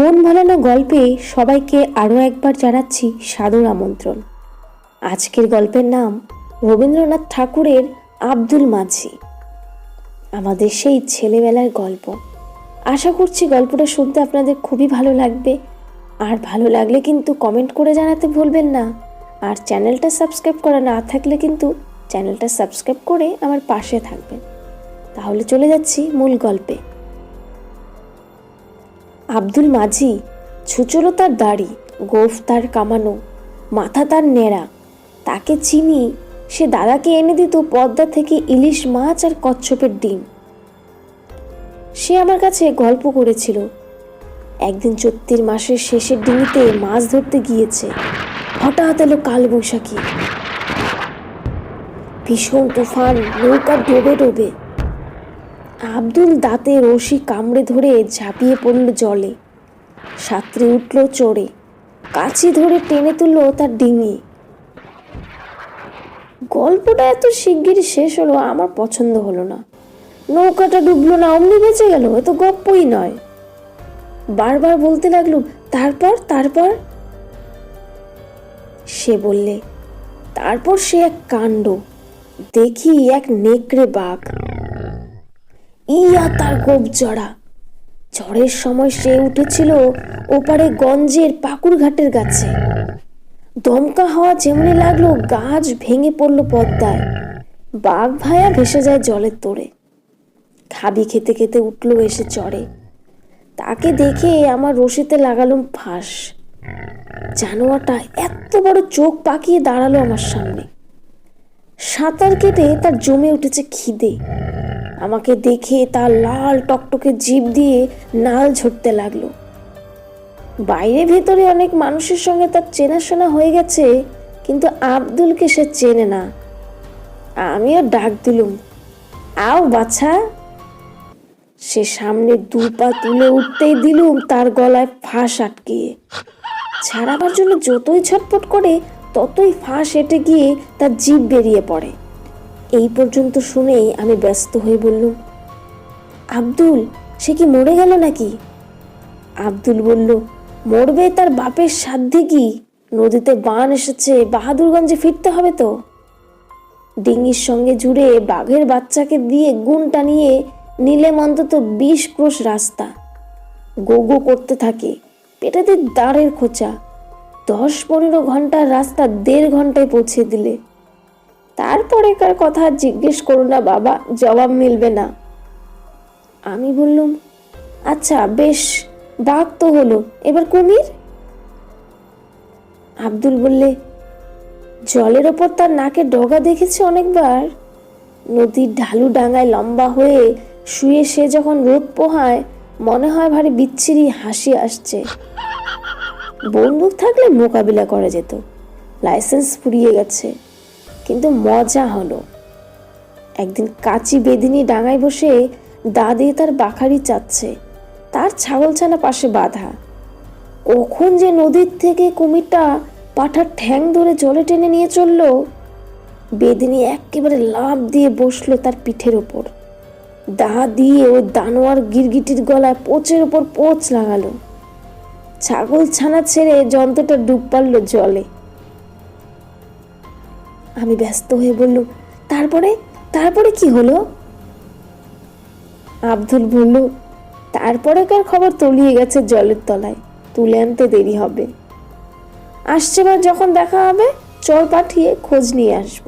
মন ভালানো গল্পে সবাইকে আরও একবার জানাচ্ছি সাদর আমন্ত্রণ। আজকের গল্পের নাম রবীন্দ্রনাথ ঠাকুরের আব্দুল মাঝি। আমাদের সেই ছেলেবেলার গল্প। আশা করছি গল্পটা শুনতে আপনাদের খুবই ভালো লাগবে। আর ভালো লাগলে কিন্তু কমেন্ট করে জানাতে ভুলবেন না। আর চ্যানেলটা সাবস্ক্রাইব করা না থাকলে কিন্তু চ্যানেলটা সাবস্ক্রাইব করে আমার পাশে থাকবেন। তাহলে চলে যাচ্ছি মূল গল্পে। আব্দুল মাঝি ছুচলো তার দাড়ি, গোফ তার কামানো, মাথা তার নেড়া তাকে চিনি, সে দাদাকে এনে দিত পদ্মা থেকে ইলিশ মাছ আর কচ্ছপের ডিম। সে আমার কাছে গল্প করেছিল। একদিন চৈত্রির মাসের শেষের ডিঙিতে মাছ ধরতে গিয়েছে। হঠাৎ এলো কাল বৈশাখী ভীষণ তুফান নৌকা ডোবে ডোবে। আব্দুল দাঁতে রশি কামড়ে ধরে ঝাঁপিয়ে পড়ল জলে। সাঁতরে উঠল চড়ে। কাছি ধরে টেনে তুলল তার ডিঙি। গল্পটা এত শিগগির শেষ হলো, আমার পছন্দ হলো না। নৌকাটা ডুবলো না, অমনি বেঁচে গেল, এ তো গপ্পই নয়। বারবার বলতে লাগল, তারপর তারপর? সে বললে, তারপর সে এক কাণ্ড। দেখি, এক নেকড়ে বাঘ। ইয়া তার গোপ জড়া। ঝড়ের সময় সে উঠেছিল ওপারে গঞ্জের পাকুর ঘাটের গাছে। দমকা হাওয়া যেমনি লাগল, গাছ ভেঙে পড়ল পদ্মায়। বাঘ ভায়া ভেসে যায় জলের তোড়ে খাবি খেতে খেতে উঠল এসে চড়ে তাকে দেখে আমার রশিতে লাগালুম ফাঁস। জানোয়ারটা এত বড় চোখ পাকিয়ে দাঁড়াল আমার সামনে। সাঁতার কেটে তার জমে উঠেছে খিদে। আমাকে দেখে তার লাল টকটকে জিভ দিয়ে নাল ঝরতে লাগল। বাইরে ভেতরে অনেক মানুষের সঙ্গে তার চেনাশোনা হয়ে গেছে, কিন্তু আব্দুলকে সে চেনে না। আমিও ডাক দিলুম, আও বাছা। সে সামনে দু পা তুলে উঠতেই দিলুম তার গলায় ফাঁস আটকিয়ে ছাড়াবার জন্য যতই ছটপট করে, ততই ফাঁস এটে গিয়ে তার জিভ বেরিয়ে পড়ে। এই পর্যন্ত শুনেই আমি ব্যস্ত হয়ে বললুম, আব্দুল, সে কি মরে গেল নাকি? আব্দুল বলল, মরবে তার বাপের সাধ্যে কি? নদীতে বান এসেছে, বাহাদুরগঞ্জে ফিরতে হবে তো? ডিঙির সঙ্গে জুড়ে বাঘের বাচ্চাকে দিয়ে গুণ টানিয়ে নিলেম অন্তত বিশ ক্রোশ রাস্তা। গো গো করতে থাকে পেটেতে দাঁড়ের খোঁচা। দশ পনেরো ঘণ্টার রাস্তা দেড় ঘন্টায় পৌঁছে দিলে। তারপরেকার কথা জিজ্ঞেস করো না বাবা, জবাব মিলবে না। আমি বললুম আচ্ছা বেশ বাঘ তো হলো, এবার কুমির? আব্দুল বললে, জলের ওপর তার নাকে ডগা দেখেছে অনেকবার। নদীর ঢালু ডাঙায় লম্বা হয়ে শুয়ে সে যখন রোদ পোহায়, মনে হয় ভারী বিচ্ছিরি হাসি আসছে। বন্দুক থাকলে মোকাবিলা করা যেত। লাইসেন্স ফুরিয়ে গেছে। কিন্তু মজা হলো। একদিন কাচি বেদিনী ডাঙায় বসে দা দিয়ে তার বাখারি চাচ্ছে। তার ছাগলছানা পাশে বাঁধা। কখন যে নদীর থেকে কুমিরটা পাঠার ঠ্যাং ধরে জলে টেনে নিয়ে চলল, বেদিনী একেবারে লাভ দিয়ে বসল তার পিঠের ওপর। দা দিয়ে ওই দানোয়ার গিরগিটির গলায় পোচের ওপর পোচ লাগালো। ছাগল ছানা ছেড়ে যন্ত্রটা ডুব পারল জলে। আমি ব্যস্ত হয়ে বলল, তারপরে? তারপরে কি হলো? আব্দুল বলল তারপরে কার খবর তলিয়ে গেছে জলের তলায়? তুলে আনতে দেরি হবে। আসছে যখন দেখা হবে চর পাঠিয়ে খোঁজ নিয়ে আসব।